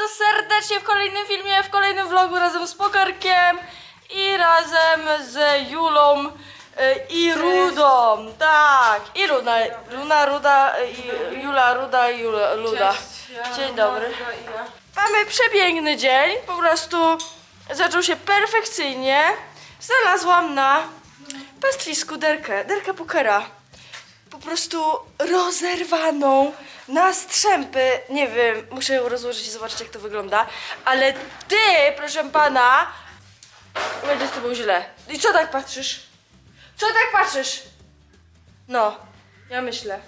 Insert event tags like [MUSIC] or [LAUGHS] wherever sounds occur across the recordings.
bardzo serdecznie w kolejnym filmie, w kolejnym vlogu razem z Pokarkiem i razem z Julą y, i Rudą. Tak, i Ruda, Runa, Ruda, i Jula, Ruda i Jula, Luda. Dzień dobry. Mamy przepiękny dzień, po prostu zaczął się perfekcyjnie. Znalazłam na pastwisku derkę, derkę pokera. Po prostu rozerwaną na strzępy. Nie wiem, muszę ją rozłożyć i zobaczyć jak to wygląda. Ale ty, proszę pana, będzie z tobą źle. I co tak patrzysz? Co tak patrzysz? No, ja myślę.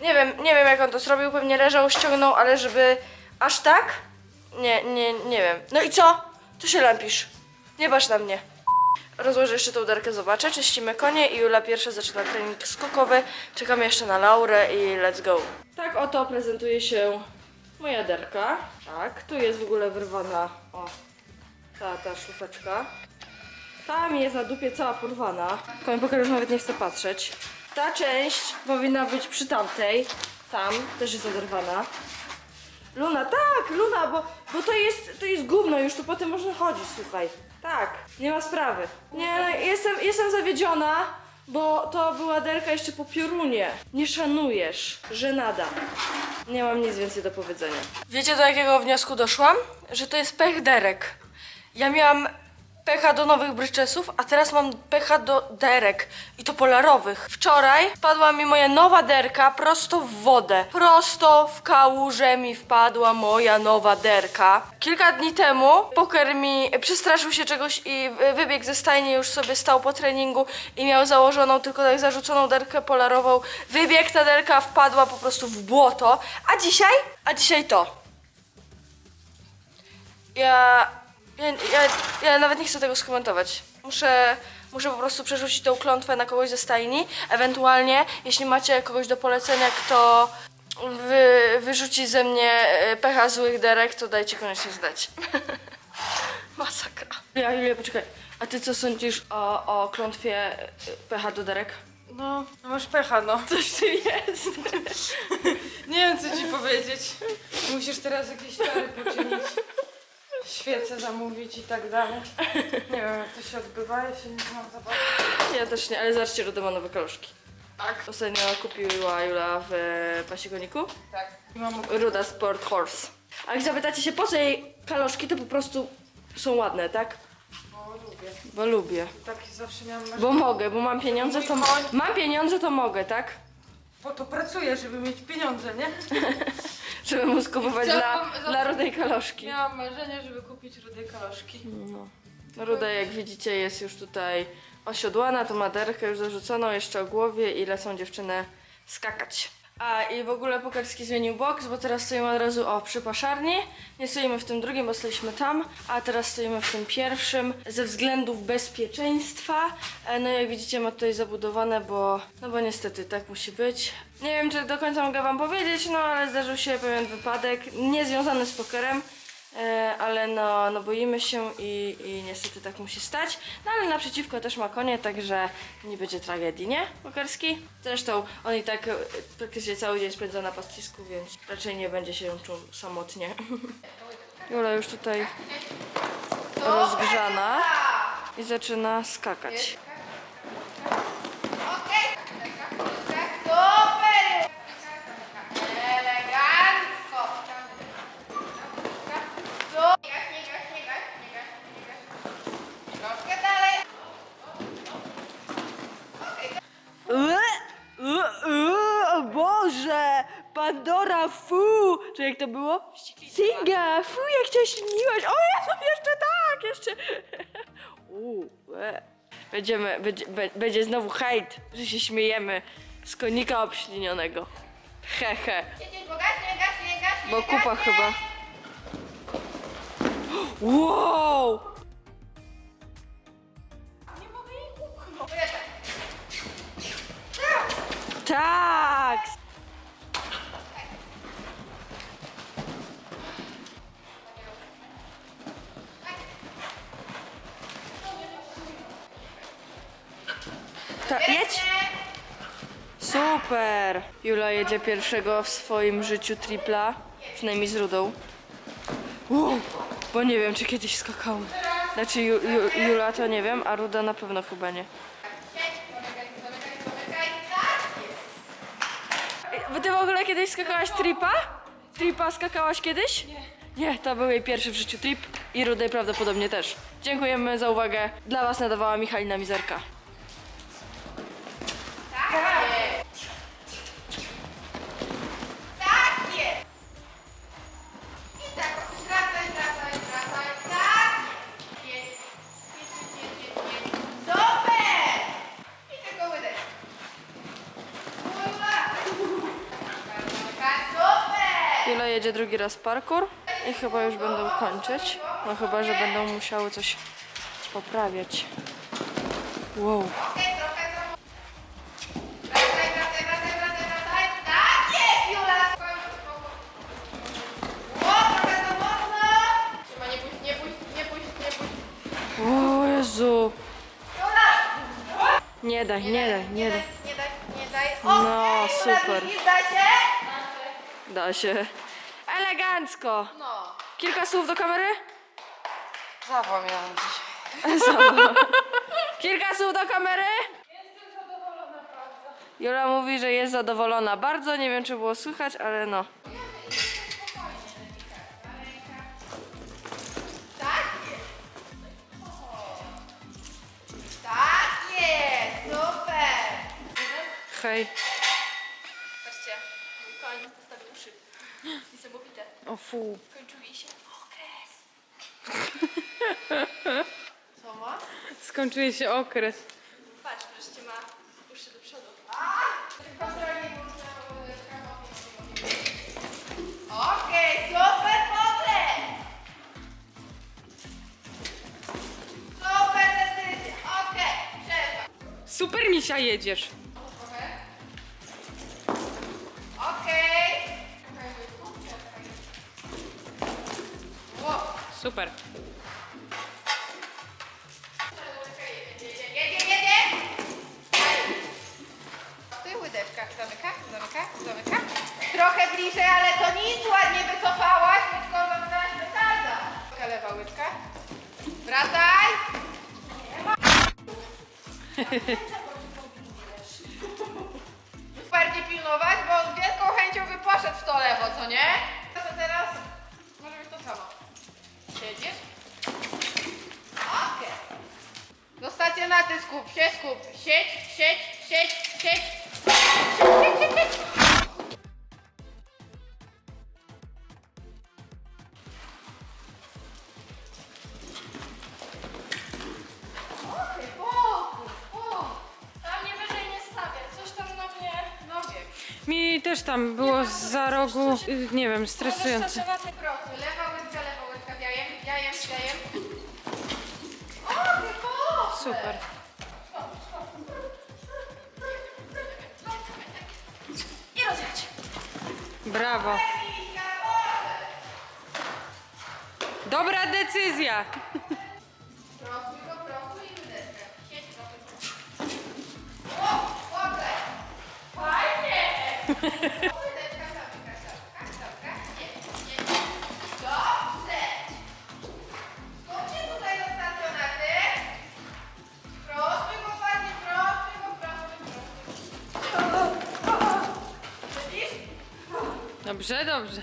Nie wiem, nie wiem jak on to zrobił, pewnie leżał, ściągnął, ale żeby aż tak? Nie, nie, nie wiem. No i co? Tu się lampisz. Nie patrz na mnie. Rozłożę jeszcze tą derkę, zobaczę. Czyścimy konie i Jula pierwsza zaczyna trening skokowy. Czekam jeszcze na Laurę i let's go. Tak oto prezentuje się moja derka. Tak, tu jest w ogóle wyrwana, o, ta, ta szlufeczka. Ta mi jest na dupie cała porwana. Koń już nawet nie chce patrzeć. Ta część powinna być przy tamtej. Tam też jest oderwana. Luna, tak, Luna, bo, bo to jest to jest gówno, już tu potem można chodzić, słuchaj. Tak, nie ma sprawy. Nie, jestem, jestem zawiedziona, bo to była derka jeszcze po piorunie. Nie szanujesz, żenada. Nie mam nic więcej do powiedzenia. Wiecie do jakiego wniosku doszłam? Że to jest pech derek. Ja miałam pecha do nowych bryczesów, a teraz mam pecha do derek i to polarowych. Wczoraj wpadła mi moja nowa derka prosto w wodę. Prosto w kałużę mi wpadła moja nowa derka. Kilka dni temu poker mi przestraszył się czegoś i wy- wybiegł ze stajni, już sobie stał po treningu i miał założoną tylko tak zarzuconą derkę polarową. Wybiegł ta derka, wpadła po prostu w błoto. A dzisiaj? A dzisiaj to. Ja, ja, ja, ja nawet nie chcę tego skomentować. Muszę, muszę po prostu przerzucić tą klątwę na kogoś ze stajni. Ewentualnie, jeśli macie kogoś do polecenia, kto wy, wyrzuci ze mnie e, pecha złych derek, to dajcie koniecznie zdać. [LAUGHS] Masakra. Ja, Julia, poczekaj. A ty co sądzisz o, o klątwie e, pecha do derek? No, no masz pecha, no. Coś w tym jest. [LAUGHS] Nie wiem, co ci powiedzieć. Musisz teraz jakieś czary poczynić. [LAUGHS] Świece zamówić i tak dalej. Nie wiem, jak to się odbywa, ja się nie znam za bardzo. Ja też nie, ale zobaczcie, Ruda ma nowe kaloszki. Tak. Ostatnio kupiła Jula w e, pasikoniku. Tak. I mam Ruda Sport Horse. A jak zapytacie się po co jej kaloszki, to po prostu są ładne, tak? bo lubię. Bo lubię. Taki zawsze miałam masz... Bo mogę, bo mam pieniądze, to mam pieniądze, to mogę, tak? Po to pracuję, żeby mieć pieniądze, nie? [LAUGHS] Żeby móc kupować dla, Chciałam- dla rudej kaloszki. Miałam marzenie, żeby kupić rude kaloszki. No. Ruda, jak widzicie, jest już tutaj osiodłana, to maderkę już zarzucono, jeszcze o głowie i lecą dziewczyny skakać. A i w ogóle Pokarski zmienił boks, bo teraz stoimy od razu o przy. Nie stoimy w tym drugim, bo staliśmy tam, a teraz stoimy w tym pierwszym ze względów bezpieczeństwa. E, No jak widzicie ma tutaj zabudowane, bo no bo niestety tak musi być. Nie wiem czy do końca mogę wam powiedzieć, no ale zdarzył się pewien wypadek, niezwiązany z pokerem. E, ale no, no boimy się i, i niestety tak musi stać. No ale naprzeciwko też ma konie, także nie będzie tragedii, nie? Pokerski? Zresztą on i tak e, praktycznie cały dzień spędza na pastwisku, więc raczej nie będzie się czuł samotnie. [LAUGHS] Jula już tutaj rozgrzana i zaczyna skakać. Super! Elegancko! Co? Nie gaś, nie gaś, nie gaś, nie gaś, nie gaś. Troszkę dalej. O Boże! Pandora, fu! Czy jak to było? Singa, fu, jak cię śniłaś! O Jezu, jeszcze tak, jeszcze... [LAUGHS] Uuu, e. Będziemy, będzie, będzie znowu hejt, że się śmiejemy z konika obślinionego. Hehe, bo kupa chyba. Wow! Nie mogę jej. Tak! Ta, jedź! Super! Jula jedzie pierwszego w swoim życiu tripla, przynajmniej z Rudą. Wow, bo nie wiem, czy kiedyś skakały. Znaczy Ju, Ju, Jula to nie wiem, a Ruda na pewno chyba nie. Ty w ogóle kiedyś skakałaś tripa? Tripa skakałaś kiedyś? Nie. Nie, to był jej pierwszy w życiu trip i Rudej prawdopodobnie też. Dziękujemy za uwagę. Dla Was nadawała Michalina Mizerka. Jest. Jest. I wracaj, wracaj, wracaj. Jest. Jedź, jedź, jedź, jedź, jedź. Super! I tylko wydech. Kurwa. Super! Jula jedzie drugi raz parkour i chyba już będą kończyć. No chyba, że będą musiały coś poprawiać. Wow. Jezu. Nie daj, nie daj, nie daj. Nie daj, nie daj. No, super. się? Da się. Elegancko. No. Kilka słów do kamery? Zapomniałam dzisiaj. [LAUGHS] Kilka słów do kamery? Jula mówi, że jest zadowolona bardzo. Nie wiem, czy było słychać, ale no. Niesamowite. O fu. Kończył jej się okres. [LAUGHS] Co ma? Skończył się okres. Patrz, wreszcie ma uszy do przodu. Okej, super potem! Super decyzja, okej, przerwa. Super misia jedziesz. Super. Zamyka, zamyka, zamyka. Trochę bliżej, ale to nic, ładnie wycofałaś, tylko zamknęłaś petarda. Lewa łydka. Wracaj! Bardziej pilnować, bo z wielką chęcią by poszedł w to lewo, co nie? No to teraz może być to samo. Siedzisz? Okej. Do stacjonaty skup się, skup. Sieć, sieć, sieć, sieć. Sieć, sieć, sieć. Mi też tam było za rogu, y, nie wiem, stresujące. Super. I rozjechać. Brawo. Dobra decyzja. Prostuj [LAUGHS] Dobrze, dobrze.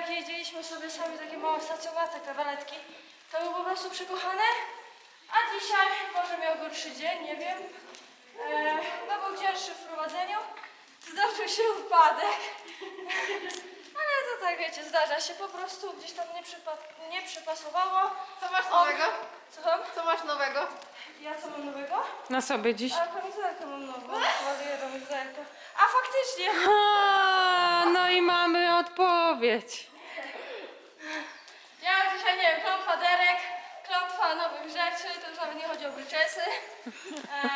Jak jeździliśmy sobie sami takie małe stacjonaty, kawaletki, to był po prostu przekochany. A dzisiaj może miał gorszy dzień, nie wiem. E, no był cięższy w prowadzeniu. Zdarzył się upadek. Ale to tak wiecie, zdarza się po prostu, gdzieś tam nie, przypa- nie przypasowało. Co masz nowego? Co tam? Co masz nowego? Ja co mam nowego? Na sobie dziś. A kamizelkę mam nową. Ładuję kamizelkę. A faktycznie! A, no i mamy odpowiedź. Ja dzisiaj, nie wiem, klątwa derek, klątwa nowych rzeczy, to już nawet nie chodzi o bryczesy. E,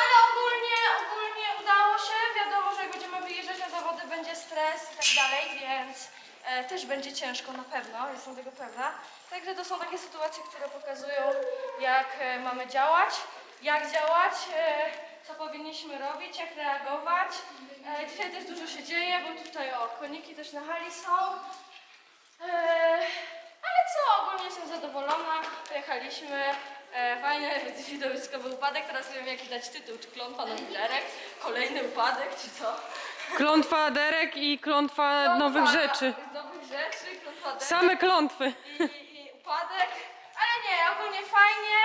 ale ogólnie, ogólnie udało się. Wiadomo, że jak będziemy wyjeżdżać na zawody, będzie stres i tak dalej, więc e, też będzie ciężko na pewno, jestem tego pewna. Także to są takie sytuacje, które pokazują, jak e, mamy działać, jak działać, e, co powinniśmy robić, jak reagować. E, dzisiaj też dużo się dzieje, bo tutaj o, koniki też na hali są. Eee, ale co, ogólnie jestem zadowolona. Pojechaliśmy. E, fajny widowiskowy [LAUGHS] upadek. Teraz nie wiem jaki dać tytuł. Czy klątwa na liderek? Kolejny upadek, czy co? Klątwa derek i klątwa Klątwa nowych rzeczy. Nowych rzeczy, klątwa derek Same klątwy. i, i upadek. Ale nie, ogólnie fajnie.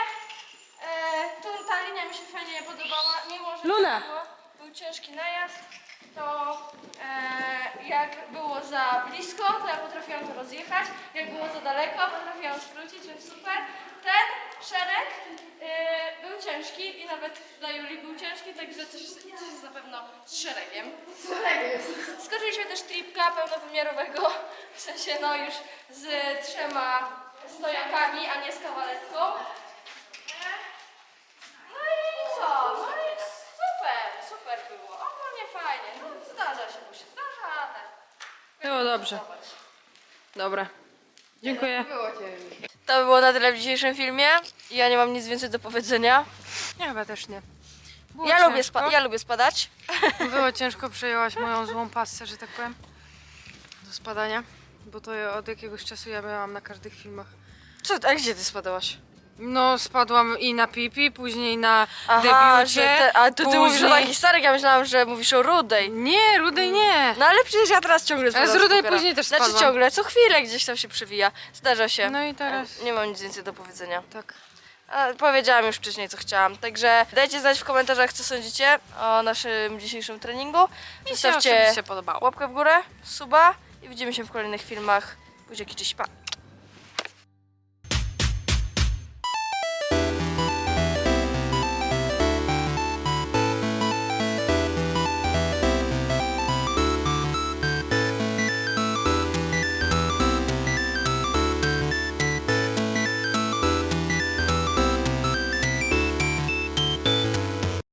E, tu ta linia mi się fajnie podobała. Mimo, że Luna. Było, był ciężki najazd, to e, jak było za blisko, to ja potrafiłam to rozjechać. Jak było za daleko, potrafiłam skrócić, więc super. Ten szereg e, był ciężki i nawet dla Julii był ciężki, także coś, coś jest na pewno z szeregiem. Skoczyliśmy też tripka pełnowymiarowego, w sensie no już z trzema stojakami, a nie z kawaletką. No i co? No i super, super było. Ogólnie fajnie. No zdarza się, bo się zdarza, ale... Było dobrze. Dobra. Dziękuję. To by było na tyle w dzisiejszym filmie. Ja nie mam nic więcej do powiedzenia. Ja chyba też nie. Było Ja lubię, ciężko. spa- ja lubię spadać. [LAUGHS] Było ciężko, przejęłaś moją złą pasę, że tak powiem, do spadania, bo to od jakiegoś czasu ja miałam na każdych filmach. Co, a gdzie ty spadałaś? No, spadłam i na Pipi, później na Aha, debiucie. że te, a to ty później... mówisz o takich starych, ja myślałam, że mówisz o rudej. Nie, Rudej nie. No ale przecież ja teraz ciągle spadam z z Rudej pokera. później też Znaczy spadłam. ciągle, co chwilę gdzieś tam się przewija. Zdarza się. No i teraz... Nie mam nic więcej do powiedzenia. Tak. A, powiedziałam już wcześniej, co chciałam. Także dajcie znać w komentarzach, co sądzicie o naszym dzisiejszym treningu. Mi się Zostawcie osobiście podobało. łapkę w górę, suba i widzimy się w kolejnych filmach. Buziaki, cześć, pa!